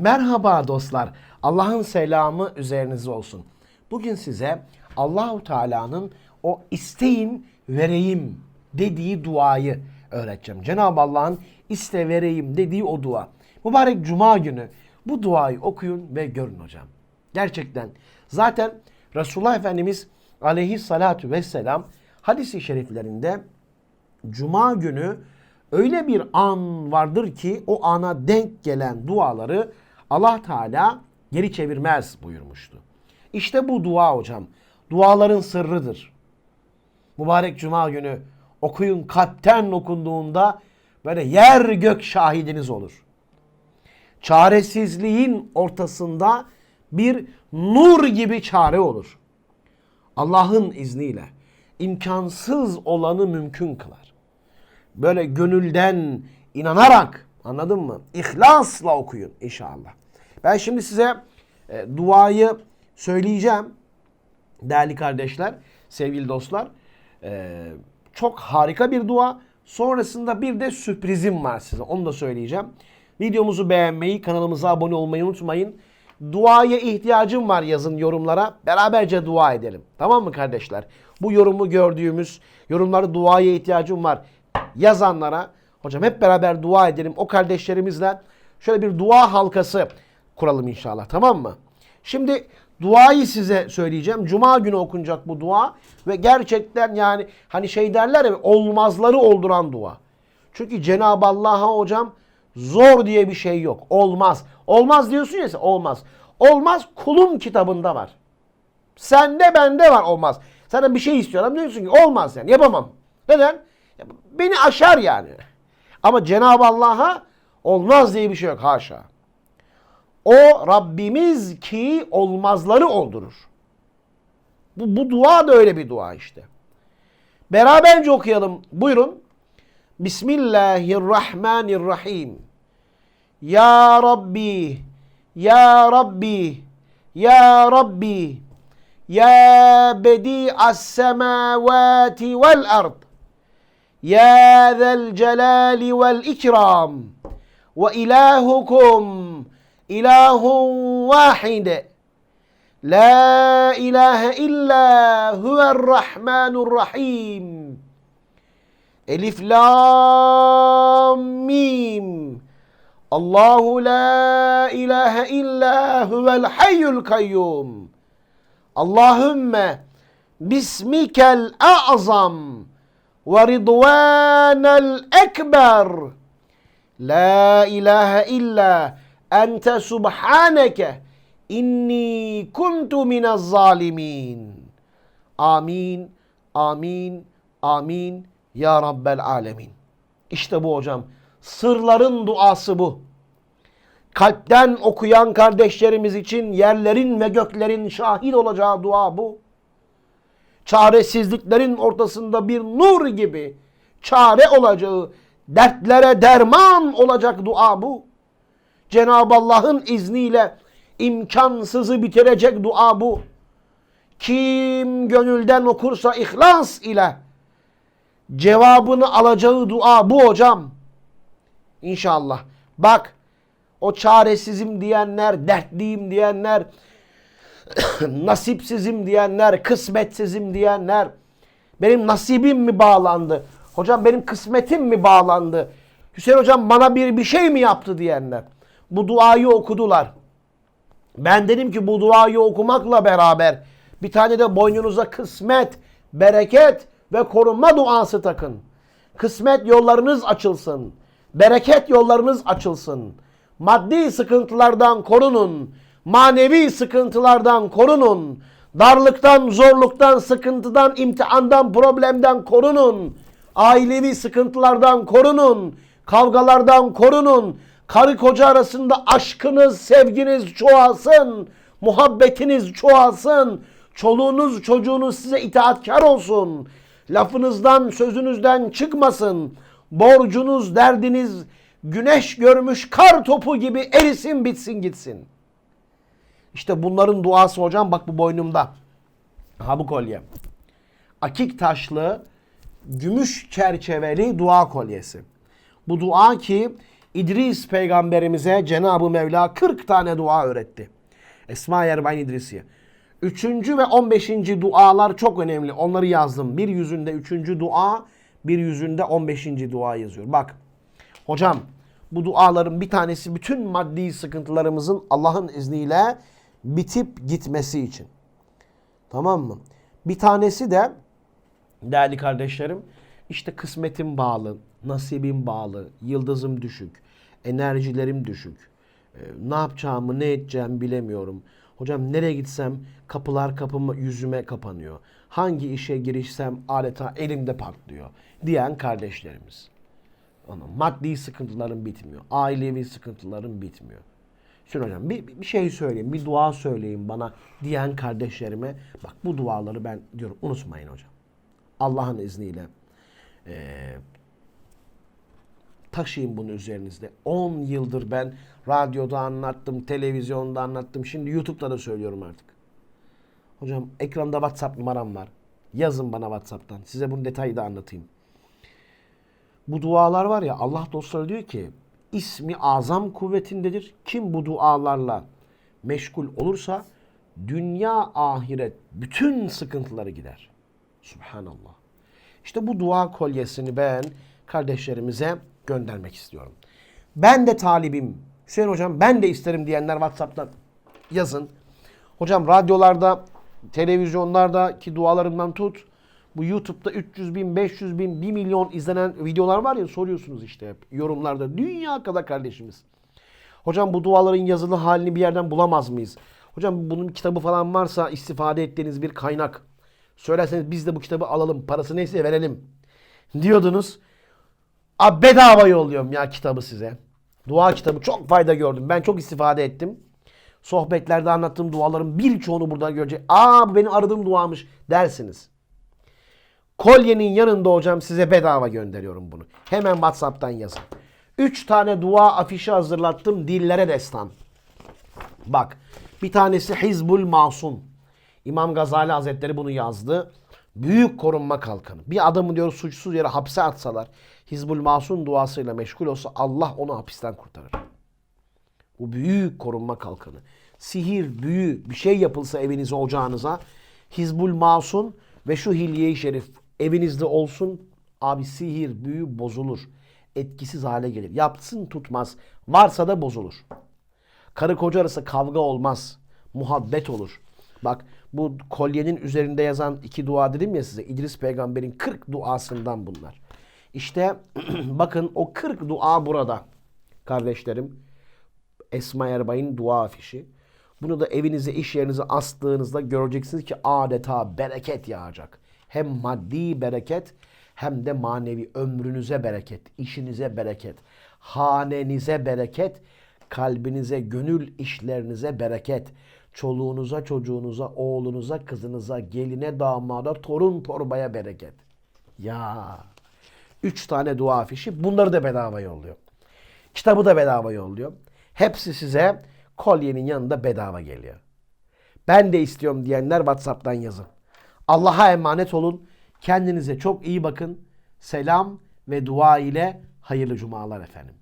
Merhaba dostlar. Allah'ın selamı üzerinize olsun. Bugün size Allahu Teala'nın o isteyin vereyim dediği duayı öğreteceğim. Cenab-ı Allah'ın iste vereyim dediği o dua. Mübarek cuma günü bu duayı okuyun ve görün hocam. Gerçekten zaten Resulullah Efendimiz aleyhissalatu vesselam hadisi şeriflerinde Cuma günü öyle bir an vardır ki o ana denk gelen duaları Allah Teala geri çevirmez buyurmuştu. İşte bu dua hocam. Duaların sırrıdır. Mübarek Cuma günü okuyun kalpten okunduğunda böyle yer gök şahidiniz olur. Çaresizliğin ortasında bir nur gibi çare olur. Allah'ın izniyle imkansız olanı mümkün kılar. Böyle gönülden inanarak anladın mı? İhlasla okuyun inşallah. Ben şimdi size e, duayı söyleyeceğim. Değerli kardeşler, sevgili dostlar. E, çok harika bir dua. Sonrasında bir de sürprizim var size. Onu da söyleyeceğim. Videomuzu beğenmeyi, kanalımıza abone olmayı unutmayın. Duaya ihtiyacım var yazın yorumlara. Beraberce dua edelim. Tamam mı kardeşler? Bu yorumu gördüğümüz yorumları duaya ihtiyacım var yazanlara hocam hep beraber dua edelim. O kardeşlerimizle şöyle bir dua halkası kuralım inşallah. Tamam mı? Şimdi duayı size söyleyeceğim. Cuma günü okunacak bu dua ve gerçekten yani hani şey derler ya olmazları olduran dua. Çünkü Cenab-ı Allah'a hocam zor diye bir şey yok. Olmaz. Olmaz diyorsun ya sen, olmaz. Olmaz kulum kitabında var. Sende bende var olmaz. Sana bir şey istiyorum diyorsun ki olmaz yani yapamam. Neden? Beni aşar yani. Ama Cenab-ı Allah'a olmaz diye bir şey yok haşa. O Rabbimiz ki olmazları oldurur. Bu, bu dua da öyle bir dua işte. Beraberce okuyalım. Buyurun. Bismillahirrahmanirrahim. Ya Rabbi, Ya Rabbi, Ya Rabbi, Ya Bedi'as semavati vel ard. Ya zel celali vel ikram. Ve ilahukum ilahun vahide. La ilahe illa huverrahmanurrahim. Elif lam mim. Allahu la ilahe illa huvel hayyul kayyum. Allahümme bismikel a'zam ve ridvanel ekber. La ilahe illa ente subhaneke inni kuntu minez zalimin. Amin, amin, amin ya Rabbel alemin. İşte bu hocam. Sırların duası bu. Kalpten okuyan kardeşlerimiz için yerlerin ve göklerin şahit olacağı dua bu. Çaresizliklerin ortasında bir nur gibi çare olacağı, dertlere derman olacak dua bu. Cenab-ı Allah'ın izniyle imkansızı bitirecek dua bu. Kim gönülden okursa ihlas ile cevabını alacağı dua bu hocam. İnşallah. Bak o çaresizim diyenler, dertliyim diyenler, nasipsizim diyenler, kısmetsizim diyenler, benim nasibim mi bağlandı? Hocam benim kısmetim mi bağlandı? Hüseyin hocam bana bir bir şey mi yaptı diyenler. Bu duayı okudular. Ben dedim ki bu duayı okumakla beraber bir tane de boynunuza kısmet, bereket ve korunma duası takın. Kısmet yollarınız açılsın. Bereket yollarınız açılsın. Maddi sıkıntılardan korunun manevi sıkıntılardan korunun. Darlıktan, zorluktan, sıkıntıdan, imtihandan, problemden korunun. Ailevi sıkıntılardan korunun. Kavgalardan korunun. Karı koca arasında aşkınız, sevginiz çoğalsın. Muhabbetiniz çoğalsın. Çoluğunuz, çocuğunuz size itaatkar olsun. Lafınızdan, sözünüzden çıkmasın. Borcunuz, derdiniz güneş görmüş kar topu gibi erisin bitsin gitsin. İşte bunların duası hocam bak bu boynumda. Ha bu kolye. Akik taşlı gümüş çerçeveli dua kolyesi. Bu dua ki İdris peygamberimize Cenab-ı Mevla 40 tane dua öğretti. Esma Yerbayn İdrisiye. Üçüncü ve on beşinci dualar çok önemli. Onları yazdım. Bir yüzünde üçüncü dua, bir yüzünde on beşinci dua yazıyor. Bak hocam bu duaların bir tanesi bütün maddi sıkıntılarımızın Allah'ın izniyle bitip gitmesi için. Tamam mı? Bir tanesi de değerli kardeşlerim işte kısmetim bağlı, nasibim bağlı, yıldızım düşük, enerjilerim düşük. Ee, ne yapacağımı, ne edeceğimi bilemiyorum. Hocam nereye gitsem kapılar kapıma, yüzüme kapanıyor. Hangi işe girişsem adeta elimde patlıyor diyen kardeşlerimiz. Ama maddi sıkıntılarım bitmiyor. Ailevi sıkıntılarım bitmiyor. Şimdi hocam bir, bir şey söyleyeyim, bir dua söyleyin bana diyen kardeşlerime bak bu duaları ben diyorum unutmayın hocam. Allah'ın izniyle eee taşıyın bunu üzerinizde. 10 yıldır ben radyoda anlattım, televizyonda anlattım. Şimdi YouTube'da da söylüyorum artık. Hocam ekranda WhatsApp numaram var. Yazın bana WhatsApp'tan. Size bunun detayı da anlatayım. Bu dualar var ya Allah dostları diyor ki ismi azam kuvvetindedir. Kim bu dualarla meşgul olursa dünya ahiret bütün sıkıntıları gider. Subhanallah. İşte bu dua kolyesini ben kardeşlerimize göndermek istiyorum. Ben de talibim. Hüseyin hocam ben de isterim diyenler WhatsApp'tan yazın. Hocam radyolarda, televizyonlardaki dualarımdan tut. Bu YouTube'da 300 bin, 500 bin, 1 milyon izlenen videolar var ya soruyorsunuz işte hep yorumlarda. Dünya kadar kardeşimiz. Hocam bu duaların yazılı halini bir yerden bulamaz mıyız? Hocam bunun kitabı falan varsa istifade ettiğiniz bir kaynak. Söylerseniz biz de bu kitabı alalım. Parası neyse verelim. Diyordunuz. Abi bedava yolluyorum ya kitabı size. Dua kitabı çok fayda gördüm. Ben çok istifade ettim. Sohbetlerde anlattığım duaların birçoğunu burada görecek. Aa bu benim aradığım duamış dersiniz. Kolyenin yanında hocam size bedava gönderiyorum bunu. Hemen WhatsApp'tan yazın. 3 tane dua afişi hazırlattım dillere destan. Bak bir tanesi Hizbul Masum. İmam Gazali Hazretleri bunu yazdı. Büyük korunma kalkanı. Bir adamı diyor suçsuz yere hapse atsalar Hizbul Masum duasıyla meşgul olsa Allah onu hapisten kurtarır. Bu büyük korunma kalkanı. Sihir, büyü, bir şey yapılsa evinize, ocağınıza Hizbul Masum ve şu hilye-i şerif evinizde olsun. Abi sihir, büyü bozulur. Etkisiz hale gelir. Yapsın tutmaz. Varsa da bozulur. Karı koca arası kavga olmaz. Muhabbet olur. Bak bu kolyenin üzerinde yazan iki dua dedim ya size. İdris peygamberin 40 duasından bunlar. İşte bakın o 40 dua burada. Kardeşlerim. Esma Erbay'ın dua afişi. Bunu da evinize, iş yerinize astığınızda göreceksiniz ki adeta bereket yağacak. Hem maddi bereket hem de manevi ömrünüze bereket, işinize bereket, hanenize bereket, kalbinize, gönül işlerinize bereket, çoluğunuza, çocuğunuza, oğlunuza, kızınıza, geline, damada, torun torbaya bereket. Ya üç tane dua afişi bunları da bedava yolluyor. Kitabı da bedava yolluyor. Hepsi size kolyenin yanında bedava geliyor. Ben de istiyorum diyenler WhatsApp'tan yazın. Allah'a emanet olun. Kendinize çok iyi bakın. Selam ve dua ile hayırlı cumalar efendim.